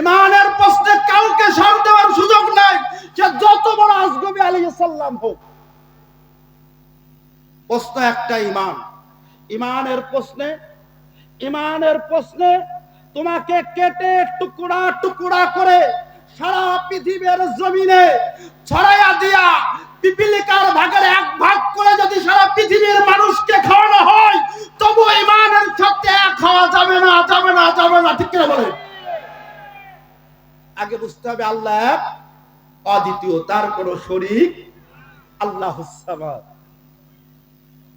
ইমানের প্রশ্নে কাউকে সার দেওয়ার সুযোগ নাই যে যত বড় আজগবি আলী সাল্লাম হোক। প্রশ্ন একটা ইমান। ইমানের প্রশ্নে ইমানের প্রশ্নে তোমাকে কেটে টুকরা টুকরা করে সারা পৃথিবীর জমিনে ছড়াইয়া দিয়া পিপিলিকার ভাগের এক ভাগ করে যদি সারা পৃথিবীর মানুষকে খাওয়ানো হয়, তবু ইমানের সাথে খাওয়া যাবে না যাবে না যাবে না। ঠিক বলে আগে বুঝতে হবে আল্লাহ এক, অদ্বিতীয় তার কোন শরীক আল্লাহ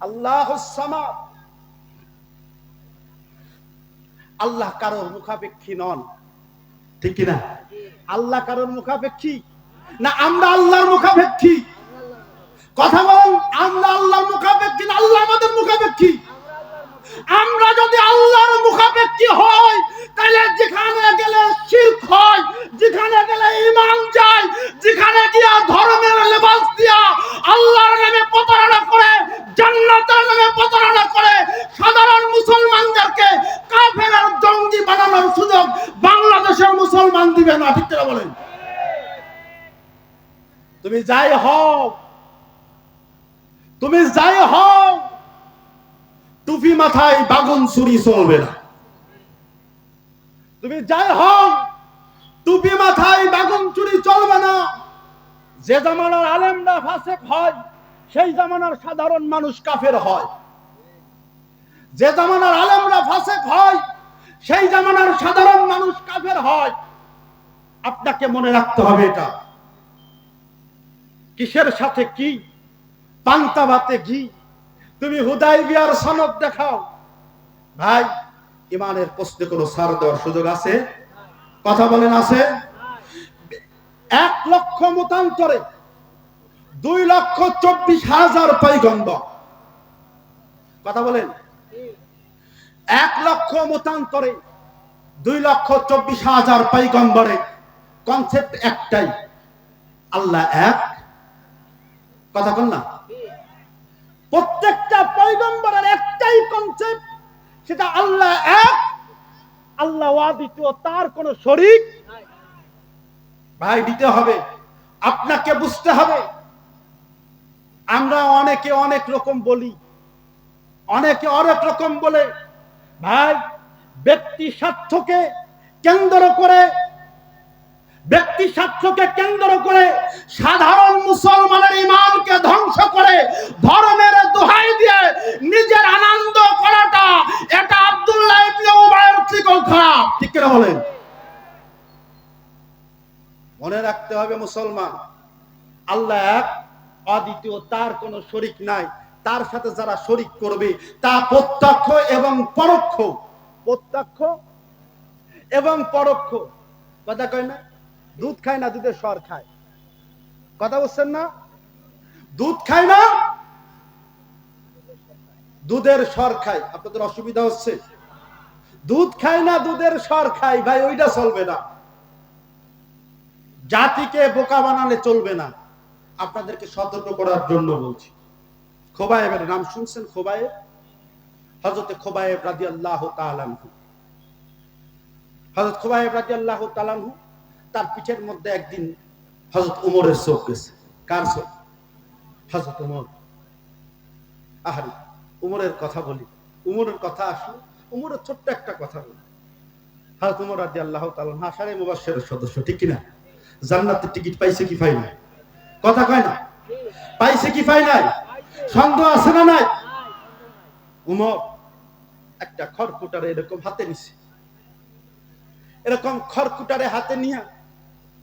আল্লাহ আল্লাহ কারোর মুখাপেক্ষী নন। ঠিক কিনা? আল্লাহ কারোর মুখাপেক্ষী? না আমরা আল্লাহর মুখাপেক্ষী। কথা বলেন আমরা আল্লাহর মুখাপেক্ষী না আল্লাহ আমাদের মুখাপেক্ষী? আমরা যদি আল্লাহর মুখাপেক্ষী হই, তাহলে যেখানে গেলে শিরক হয়, যেখানে গেলে ইমান যায়, যেখানে গিয়া ধর্মের লেবাস দিয়া আল্লাহর নামে প্রতারণা করে, জান্নাতের নামে প্রতারণা করে, সাধারণ মুসলমানদেরকে কাফেরের জঙ্গি বানানোর সুযোগ বাংলাদেশের মুসলমান দিবে না, ঠিক বলেন? তুমি যাই হও, তুমি যাই হও টুপি মাথায় বাগুন ছুরি চলবে না। তুমি যাই হও, টুপি মাথায় বাগুন চুরি চলবে না। যে জামানার আলেমরা ফাসেক হয়, সেই জামানার সাধারণ মানুষ কাফের হয়। যে জামানার আলেমরা ফাসেক হয়, সেই জামানার সাধারণ মানুষ কাফের হয়। আপনাকে মনে রাখতে হবে এটা। কিসের সাথে কি? পান্তা ভাতে ঘি? তুমি হুদাই বিয়ার সনদ দেখাও। ভাই, ইমানের প্রশ্নে কোনো সার দেওয়ার সুযোগ আছে? কথা বলেন আছে? এক লক্ষ মতান্তরে দুই লক্ষ চব্বিশ হাজার পৈগম্বর কথা বলেন। এক লক্ষ মতান্তরে দুই লক্ষ চব্বিশ হাজার পৈগম্বরে কনসেপ্ট একটাই। আল্লাহ এক। কথা বল না। প্রত্যেকটা পয়গম্বরের একটাই কনসেপ্ট সেটা আল্লাহ এক, আল্লাহ দ্বিতীয় তার কোন শরীক ভাই, দিতে হবে। আপনাকে বুঝতে হবে। আমরা অনেকে অনেক রকম বলি, অনেকে অনেক রকম বলে। ভাই, ব্যক্তি স্বার্থকে কেন্দ্র করে ব্যক্তি স্বার্থকে কেন্দ্র করে সাধারণ মুসলমানের ইমানকে ধ্বংস করে ধর্মের দোহাই দিয়ে নিজের আনন্দ করাটা, এটা আব্দুল্লাহ ইবনে উবাইর থেকেও খারাপ। ঠিক করে বলেন? মনে রাখতে হবে মুসলমান, আল্লাহ এক, অদ্বিতীয় তার কোনো শরিক নাই। তার সাথে যারা শরিক করবে, তা প্রত্যক্ষ এবং পরোক্ষ। প্রত্যক্ষ এবং পরোক্ষ। কথা কয় না? দুধ খায় না, দুধের সর খায়। কথা বলছেন না? দুধ খায় না, দুধের সর খায়। আপনাদের অসুবিধা হচ্ছে? দুধ খায় না, দুধের সর খায়। ভাই, ওইটা চলবে না। জাতিকে বোকা বানালে চলবে না। আপনাদেরকে সতর্ক করার জন্য বলছি। খোবায়েবের নাম শুনছেন? খোবায়েব? হজরতে খোবায়েব রাজি আল্লাহ তালানহু হজরত খোবায়েব রাজি আল্লাহ তালানহু তার পিঠের মধ্যে একদিন হজরত উমরের চোখ গেছে। কার চোখ? হজরত উমর। আহারি, উমরের কথা বলি। উমরের কথা আসলো উমরের ছোট্ট একটা কথা বলি। হজরত উমর আল্লাহ মুবাসের সদস্য, ঠিক কিনা? জান্নাতের টিকিট পাইছে কি পাই নাই? কথা কয় না? পাইছে কি পাই নাই? সন্দেহ আছে না নাই? উমর একটা খড়কুটারে এরকম হাতে নিছে। এরকম খড়কুটারে হাতে নিয়া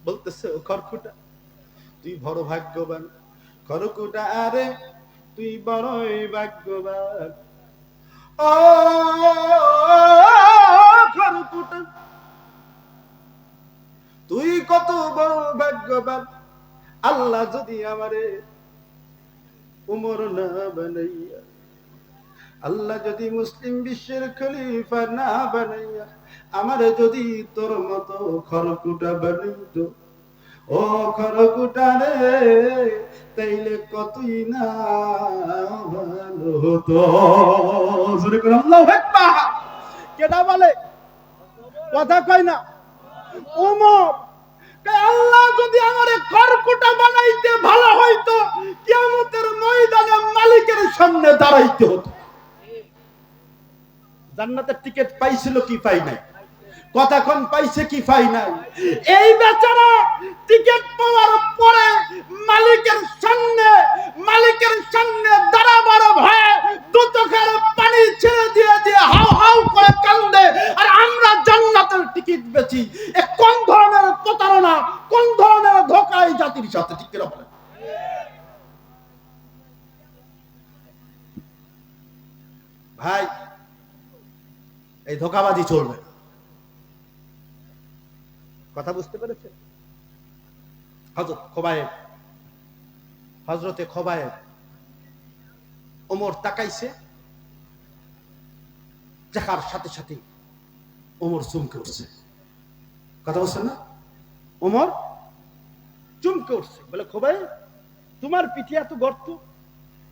বলতেছে, ও খড়কুটা তুই বড় ভাগ্যবান খড়কুটা আরে, তুই বড়ই ভাগ্যবান। ও খড়কুটা তুই কত বড় ভাগ্যবান। আল্লাহ যদি আমারে উমর না বানাইয়া, আল্লাহ যদি মুসলিম বিশ্বের খলিফা না বানাইয়া আমার যদি তোর মতো খরকুটা বানাইতো ও খরকুটা রে তাইলে কতই না ভালো বলে? কথা কয় না। কয়, আল্লাহ যদি বানাইতে ভালো হইতো ময়দানে মালিকের সামনে দাঁড়াইতে হতো। জান্নাতের টিকিট পাইছিল কি পাই নাই? কতক্ষণ পাইছে কি পাই নাই? এই বেচারা টিকিট পাওয়ার পরে মালিকের সামনে মালিকের সামনে দাঁড়াবার ভয়ে দু চোখের পানি ছেড়ে দিয়ে দিয়ে হাউ হাউ করে কান্দে। আর আমরা জান্নাতের টিকিট বেচি। এ কোন ধরনের প্রতারণা, কোন ধরনের ধোকা এই জাতির সাথে? ঠিক কিনা বলেন? ভাই, এই ধোকাবাজি চলবে না কথা বুঝতে পেরেছে হজরত খোবায়েব। হজরতে খোবায়েব ওমর তাকাইছে, দেখার সাথে সাথে ওমর চমকে উঠছে। কথা বলছেন না? ওমর চমকে উঠছে, বলে, খোবায়েব, তোমার পিঠে এত গর্ত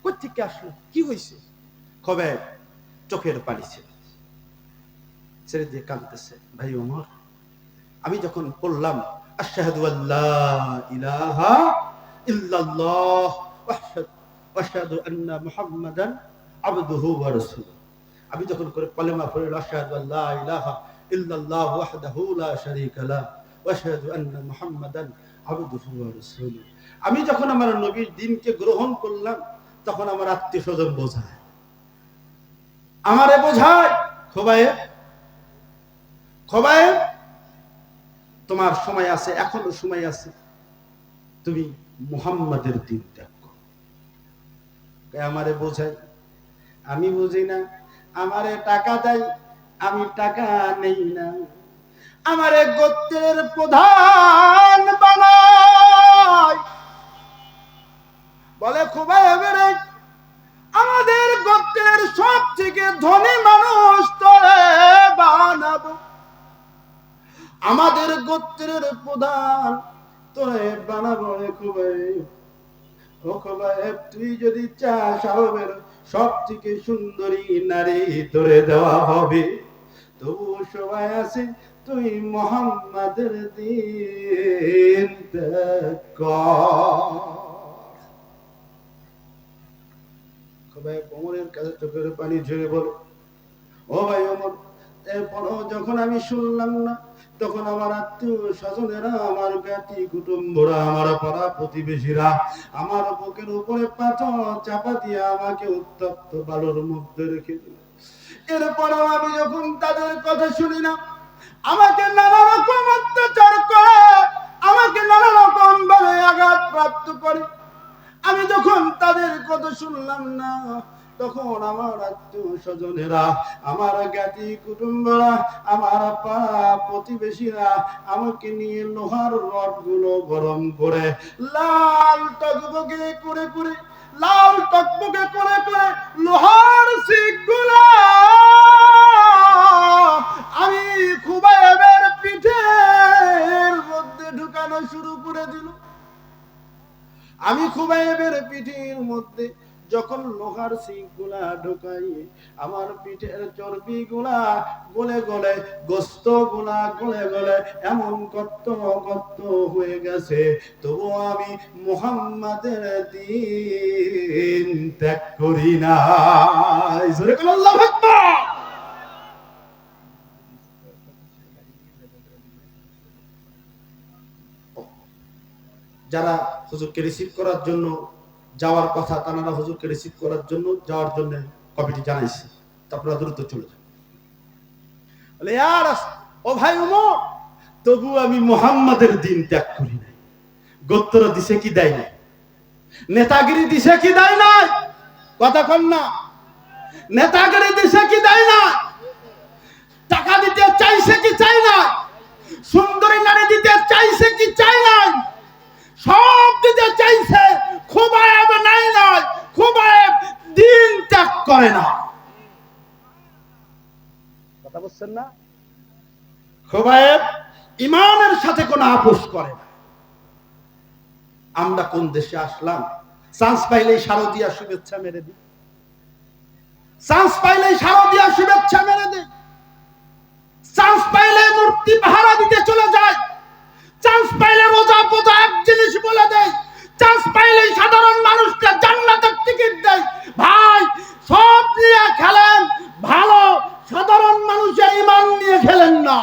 কোথেকে আসলো? কি হয়েছে খোবায়েব চোখের পানি ছিল ছেড়ে দিয়ে কাঁদতেছে, ভাই ওমর, আমি যখন পড়লাম আমি যখন করে কলেমা পড়ে আল্লাহ ইলাহা ইল্লাল্লাহ ওয়াহদাহু লা শারীকা লা আন্না মুহাম্মাদান আবদুহু ওয়া আমি যখন আমার নবীর দিনকে গ্রহণ করলাম, তখন আমার আত্মীয় স্বজন বোঝায়। আমারে বোঝায় খোবায়ে খোবায়ে তোমার সময় আছে, এখনও সময় আছে। তুমি মুহাম্মাদের দিন ত্যাগ আমারে বোঝাই আমি বুঝি না। আমারে টাকা দেয়, আমি টাকা নেই না। আমারে গোত্রের প্রধান বলে খুবই আমাদের গোত্রের সব থেকে ধনী মানুষ তোরে বানাবো আমাদের গোত্রের প্রধান। তোরে বানাবো খুবই। খুবই তুই যদি চাস আরবের সব থেকে সুন্দরী নারী তোরে দেওয়া হবে। তবু সবাই আছে, তুই মোহাম্মদের দিন কর। কোমরের কাছে চোখের পানি ঝরে বলে, ও ভাই অমর এরপরও যখন আমি শুনলাম না তখন আমার আত্মীয় স্বজনেরা, আমার জ্ঞাতি কুটুম্বরা, আমার পাড়া প্রতিবেশীরা আমার বুকের উপরে পাথর চাপা দিয়ে আমাকে উত্তপ্ত বালুর মধ্যে রেখে দিল। এরপরও আমি যখন তাদের কথা শুনি না আমাকে নানা রকম অত্যাচার করে, আমাকে নানা রকম ভাবে আঘাত প্রাপ্ত করে, আমি যখন তাদের কথা শুনলাম না তখন আমার আত্মীয় স্বজনেরা, আমার জ্ঞাতি কুটুম্বরা, আমার পাড়া প্রতিবেশীরা আমাকে নিয়ে লোহার রডগুলো গরম করে, লাল টকবকে করে করে, লাল টকবকে করে করে লোহার শিখগুলো লোহার সিংগুলা ঢোকাই আমার পিঠের চর্বি গুলা গলে গলে গোস্তগুলা গলে গলে এমন কত কত হয়ে গেছে। তবু আমি মুহাম্মাদের দিন ত্যাগ করি না যারা হুজুরকে রিসিভ করার জন্য যাওয়ার কথা তানারা হুজুরকে রিসিভ করার জন্য যাওয়ার জন্য কমিটি জানাইছে। তারপরে দ্রুত চলে যাবে বলে ইয়ার ও ভাই উমর, তবু আমি মোহাম্মদের দিন ত্যাগ করি নাই। গোত্র দিছে কি দেয় নাই? নেতাগিরি দিছে কি দেয় নাই? কথা কন না। নেতাগিরি দিছে কি দেয় না টাকা দিতে চাইছে কি চাই না সুন্দরী নারী দিতে চাইছে কি চাই নাই? সব দিতে চাইছে খুবায়েব নাই নয় খুবায়েব দিন ত্যাগ করে না। কথা বুঝছেন না? খুবায়েব ইমানের সাথে কোনো আপোষ করে না। আমরা কোন দেশে আসলাম? চান্স পাইলেই শারদীয়া শুভেচ্ছা মেরে দিই। চান্স পাইলেই শারদীয়া শুভেচ্ছা মেরে দেয় চান্স পাইলে মূর্তি ভাড়া দিতে চলে যায়। চান্স পাইলে রোজা পোজা এক জিনিস বলে দেয় সাধারণ মানুষকে টিকিট দেয়। ভাই, সব নিয়ে খেলেন, ভালো। সাধারণ মানুষের ইমান নিয়ে খেলেন না।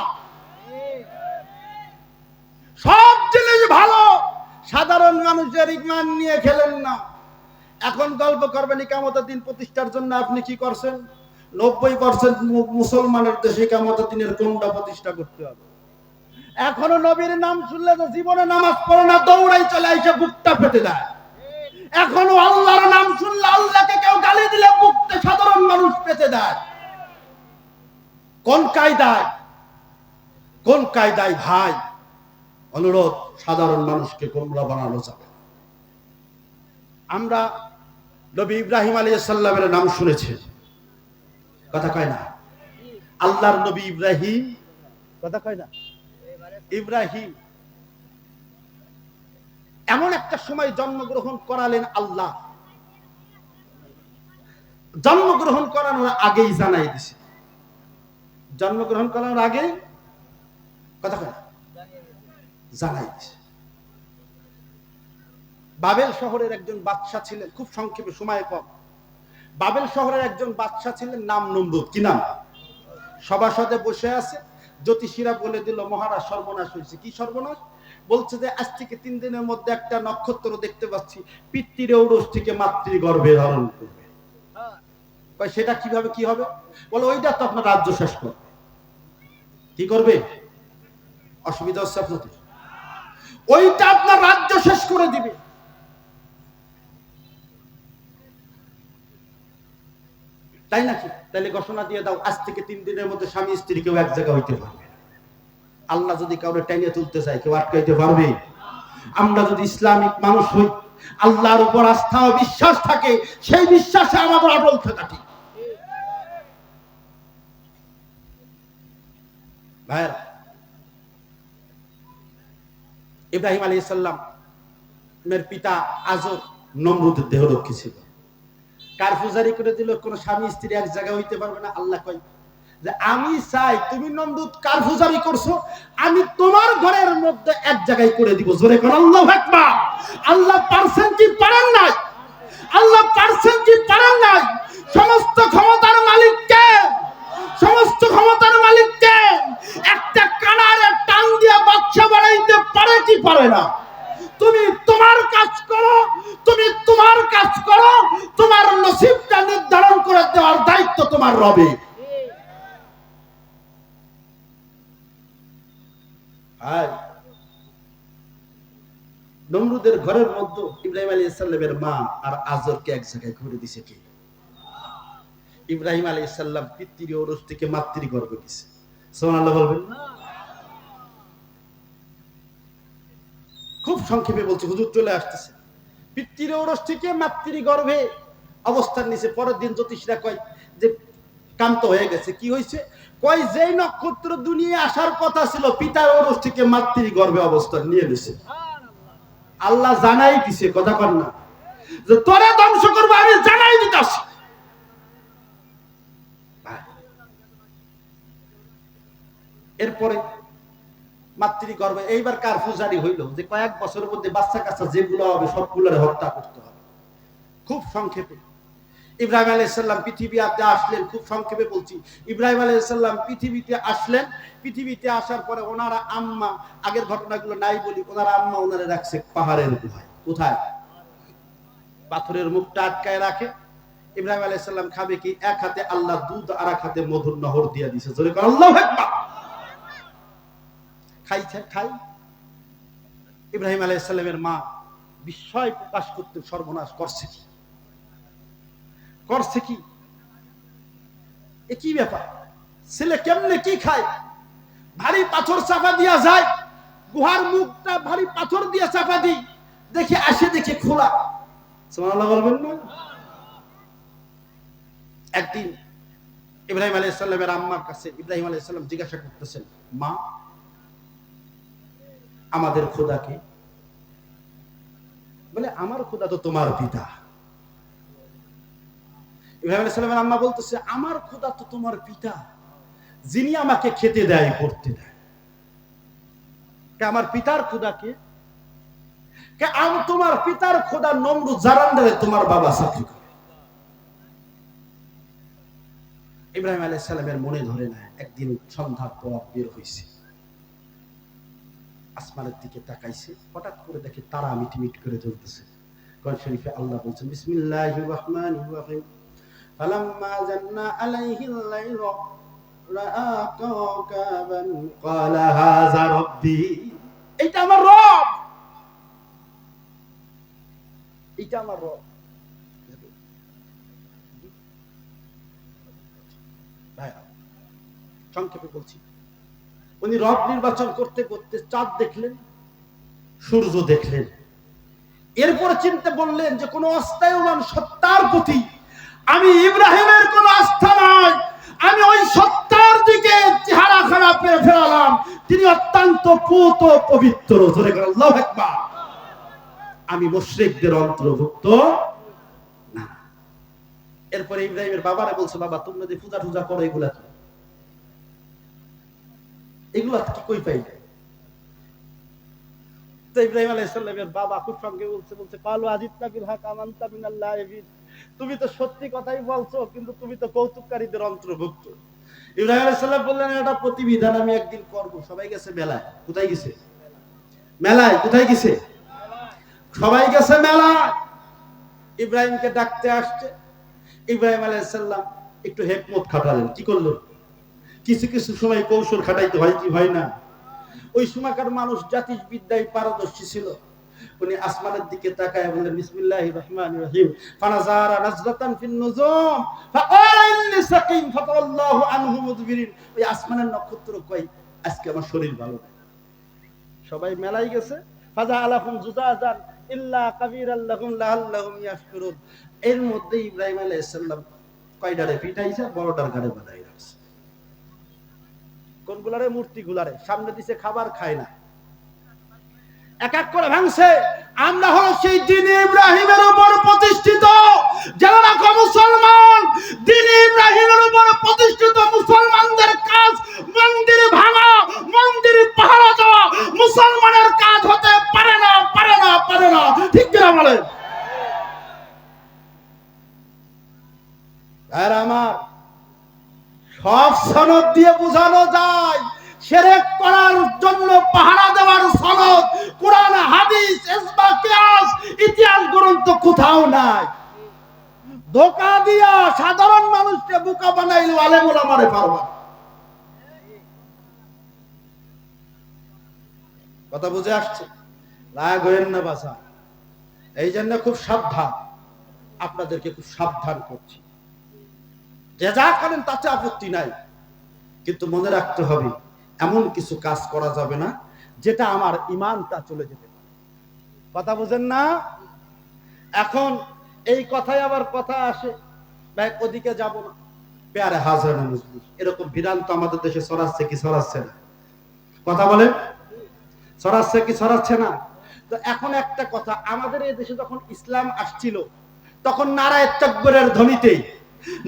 সব জিনিস ভালো, সাধারণ মানুষের ইমান নিয়ে খেলেন না। এখন গল্প করবেন, ইকামতের দিন প্রতিষ্ঠার জন্য আপনি কি করছেন? নব্বই পার্সেন্ট মুসলমানের দেশে ইকামতের দিনের কোনটা প্রতিষ্ঠা করতে হবে? এখনও নবীর নাম শুনলে তো জীবনে নামাজ পড়ে না, দৌড়াই চলে এসে বুকটা পেতে দেয়। এখনও আল্লাহর নাম শুনলে আল্লাহকে কেউ গালি দিলে বুকটা সাধারণ মানুষ পেতে দেয়। কোন কায়দায়? কোন কায়দায় ভাই? অনুরোধ, সাধারণ মানুষকে গোমরা বানানো যাবে আমরা নবী ইব্রাহিম আলী সাল্লামের নাম শুনেছি। কথা কয় না? আল্লাহর নবী ইব্রাহিম, কথা কয় না? ইব্রাহিম। এমন একটা সময় জন্মগ্রহণ করালেন আল্লাহ। জন্মগ্রহণ করানোর আগেই জানাই দিছে। জন্মগ্রহণ করানোর আগে কথা না? জানাই দিছে। বাবেল শহরের একজন বাদশা ছিলেন, খুব সংক্ষেপে সময় কম। বাবেল শহরের একজন বাদশা ছিলেন, নাম নমরুদ। কি নাম? সভাসদে বসে আছে। জ্যোতিষীরা বলে দিল, মহারাজ, সর্বনাশ হয়েছে। কি সর্বনাশ? বলছে যে, আজ থেকে তিন দিনের মধ্যে একটা নক্ষত্র দেখতে পাচ্ছি। পিতৃ ঔরস থেকে মাতৃ গর্ভে ধারণ করবে। সেটা কীভাবে কি হবে? বলে, ওইটা তো আপনার রাজ্য শেষ করবে। কি করবে? অসুবিধা হচ্ছে আপনাদের। ওইটা আপনার রাজ্য শেষ করে দিবে। তাই নাকি? তাহলে ঘোষণা দিয়ে দাও, আজ থেকে তিন দিনের মধ্যে স্বামী স্ত্রী কেউ এক জায়গা হইতে পারবে আল্লাহ যদি কাউরে টেনে তুলতে চায়, কেউ আটকাইতে পারবে? আমরা যদি ইসলামিক মানুষ হই, আল্লাহর উপর আস্থা ও বিশ্বাস থাকে, সেই বিশ্বাসে আমাদের অটল থাকা ঠিক। ভাইয়েরা, ইব্রাহিম আলী সাল্লাম মের পিতা আজর নমরুদের দেহরক্ষী ছিল। কারফুজারি করে দিল, কোন স্বামী স্ত্রী এক জায়গায় হইতে পারবে না, আল্লাহ কয় যে আমি চাই তুমি নন্দুত কারফুজারি করছ, আমি তোমার ঘরের মধ্যে এক জায়গায় করে দিব। জোরে কর আল্লাহ আকবার। আল্লাহ পারছেন কি পারেন নাই? আল্লাহ পারছেন কি পারেন নাই সমস্ত ক্ষমতার মালিক কে সমস্ত ক্ষমতার মালিক কে একটা কানারে টান দিয়ে বাচ্চা বানাইতে পারে কি পারে না তুমি তোমার কাজ করো তুমি তোমার কাজ করো তোমার নসিবটা নির্ধারণ করে দেওয়ার দায়িত্ব তোমার রবে। নমরুদের ঘরের মধ্যে ইব্রাহিম আলী ইসলামের মা আর আজরকে এক জায়গায় ঘুরে দিছে কি? ইব্রাহিম আলী ইসাল্লাম পিতৃ ওরস থেকে মাতৃ গর্ভে দিছে। সোমান বলবেন খুব সংক্ষেপে বলছি, হুজুর চলে আসতেছে। পিতৃ ওরস থেকে মাতৃ গর্ভে অবস্থান নিছে। পরের দিন জ্যোতিষরা কয় যে কান্ত হয়ে গেছে। কি হয়েছে? কয়, যেই নক্ষত্র দুনিয়া আসার কথা ছিল, পিতার থেকে মাতৃ গর্ভে অবস্থান নিয়ে নিছে। আল্লাহ জানাই দিছে, কথা কর না। যে তোরে ধ্বংস করব, আমি জানাই দিতাছি। এরপরে মাতৃ গর্ভে, এইবার কার ফুজারি হইল যে কয়েক বছরের মধ্যে বাচ্চা কাচ্চা যেগুলো হবে, সবগুলোর হত্যা করতে হবে। খুব সংক্ষেপে। ইব্রাহিম আলাইসাল্লাম পৃথিবীতে আসলেন, খুব সংক্ষেপে বলছি। ইব্রাহিম আলাইসাল্লাম পৃথিবীতে আসলেন, পৃথিবীতে আসার পরে ওনারা আম্মা, আগের ঘটনাগুলো নাই বলি, ওনারা আম্মা ওনারা রাখছে পাহাড়ের গুহায়। কোথায়? পাথরের মুখটা আটকায় রাখে। ইব্রাহিম আলাইসাল্লাম খাবে কি? এক হাতে আল্লাহ দুধ, আর এক হাতে মধুর নহর দিয়ে দিছে। জোরে আল্লাহু আকবার! খাই খাই। ইব্রাহিম আলাইসাল্লামের মা বিস্ময় প্রকাশ করতে সর্বনাশ করছে কি? করছে কি? কি ব্যাপার? ছেলে কেমনে কি খায়? ভারী পাথর চাপা দিয়া যায়, গুহার মুখটা ভারী পাথর দিয়া চাপা দিই, দেখে আসে দেখে খোলা। বলবেন না? একদিন ইব্রাহিম আলাইহিস সালামের আম্মার কাছে ইব্রাহিম আলাইহিস সালাম জিজ্ঞাসা করতেছেন, মা, আমাদের খোদাকে? বলে, আমার খোদা তো তোমার পিতা। ইব্রাহিম আম্মা বলতেছে, আমার খোদা তো তোমার পিতা, যিনি আমাকে খেতে দেয় দেয়। আমার পিতার খোদাকে? তোমার পিতার খোদা জারান্দারে তোমার বাবা চাকরি করে? ইব্রাহিম আলাইহিস সালামের মনে ধরে না একদিন সন্ধ্যার পর বের হয়েছে আসমানের দিকে তাকাইছে, হঠাৎ করে দেখে তারা মিটমিট করে জ্বলতেছে। কোরআন শরীফে আল্লাহ বলছেন, বিসমিল্লাহির রহমানির রহিম। ক্বালা হাযা রাব্বি এটা আমার রব! এটা আমার রব। সংক্ষেপে বলছি। উনি রব নির্বাচন করতে করতে চাঁদ দেখলেন, সূর্য দেখলেন। এরপরে চিনতে বললেন যে কোনো অস্থায়মান সত্তার প্রতি আমি ইব্রাহিমের কোন আস্থা নাই। আমি ওই সত্তার দিকে চেহারা খারাপ পেয়ে ফেরালাম তিনি অত্যন্ত পুত পবিত্র। ধরে আল্লাহু আমি মুশরিকদের অন্তর্ভুক্ত না। এরপরে ইব্রাহিমের বাবারা বলছে, বাবা, তোমরা যে পূজা টুজা করো, এগুলা কি? এগুলা কি কই পাই? তো ইব্রাহিম আলাইহিসসালামের বাবা খুব সঙ্গে বলছে বলছে, কালু আজিত বিল হক আমানতা মিনাল্লাহ তুমি তো সত্যি কথাই বলছো, কিন্তু তুমি তো কৌতুককারীদের অন্তর্ভুক্ত। ইব্রাহিম আলাইহিসসালাম বললেন, এটা প্রতিবিধান আমি একদিন করব। সবাই গেছে মেলায়। কোথায় গেছে? মেলায়। কোথায় গেছে? সবাই গেছে মেলায়। ইব্রাহিমকে ডাকতে আসছে। ইব্রাহিম আলাইহিসসালাম একটু হেকমত খাটালেন। কি করল কিছু কিছু সময় কৌশল খাটাইতে হয় কি হয় না? ওই সময়কার মানুষ জাতির বিদ্যায় পারদর্শী ছিল। উনি আসমানের দিকে তাকায় বললেন, বিসমিল্লাহির রহমানির রহিম। ফানাজারা নাজরাতান ফিন নুজুম। ইন্নী সাকিম ফাতাল্লাহু আনহু মুদবিরিন। ওই আসমানের নক্ষত্র কই আজকে আমার শরীর ভালো নাই। সবাই মেলাই গেছে। ফাজা আলাহুম জুজাজান, ইল্লা কাবীরাল লাহুম লাআল্লাহুম ইয়াশকুরুন। এর মধ্যে ইব্রাহিম আলাইহিস সালাম কয়ডারে পিটাইছে বড়টার ঘাড়ে বাঁধাই রাখছে। মূর্তি গুলারে সামনে দিছে, খাবার খায় না। এক এক করে ভাঙছে। আমরা হলো সেই দিন ইব্রাহিমের উপর প্রতিষ্ঠিত। যারা মুসলমান, দিন ইব্রাহিমের উপর প্রতিষ্ঠিত মুসলমানদের কাজ মন্দির ভাঙা মন্দির পাহারা দেওয়া মুসলমানের কাজ হতে পারে না পারে না পারে না ঠিক কিনা বলেন আর আমার সব সনদ দিয়ে বোঝানো যায় সেরেক করার জন্য পাহারা দেওয়ার সনদ কোরআন হাদিস ইসবা কিয়াস ইতিহাস গ্রন্থ কোথাও নাই ধোকা দিয়া সাধারণ মানুষকে বোকা বানাইলো আলেম ওলামারে পারবা কথা বুঝে আসছে এই জন্য খুব সাবধান। আপনাদেরকে খুব সাবধান করছি। যে যা করেন তাতে আপত্তি নাই। কিন্তু মনে রাখতে হবে, এমন কিছু কাজ করা যাবে না, যেটা আমার ইমানটা চলে যেতে কথা বুঝেন না? এখন এই কথায় আবার কথা আসে, ভাই, ওদিকে যাব না। পেয়ারে হাজার মুসলিম এরকম বিধান তো আমাদের দেশে ছড়াচ্ছে কি ছড়াচ্ছে না? কথা বলে ছড়াচ্ছে কি ছড়াচ্ছে না? তো এখন একটা কথা, আমাদের এই দেশে যখন ইসলাম আসছিল, তখন নারায় তকবরের ধ্বনিতেই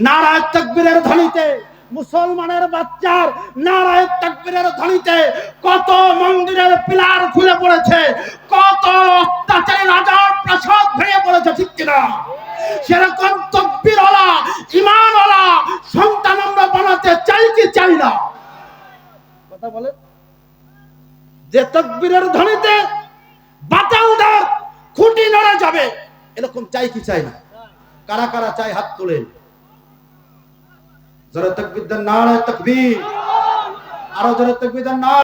নারায় তকবীরের ধ্বনিতে, মুসলমানের বাচ্চার নারায় তকবীরের ধ্বনিতে কত মন্দিরের পিলার খুলে পড়েছে, কত অত্যাচারী রাজার প্রাসাদ ভেঙে পড়েছে, ঠিক কিনা? সেরকম তকবীরওয়ালা ইমানওয়ালা সন্তান আমরা বানাতে চাই কি চাই না? কথা বলেন? যে তকবীরের ধ্বনিতে বাতালদার খুঁটি নড়ে যাবে। এরকম চাই কি চাই না? কারা কারা চাই হাত তোলেন যারা তকবীর নারায় তকবীর। আরও যারা তকবীর নারায়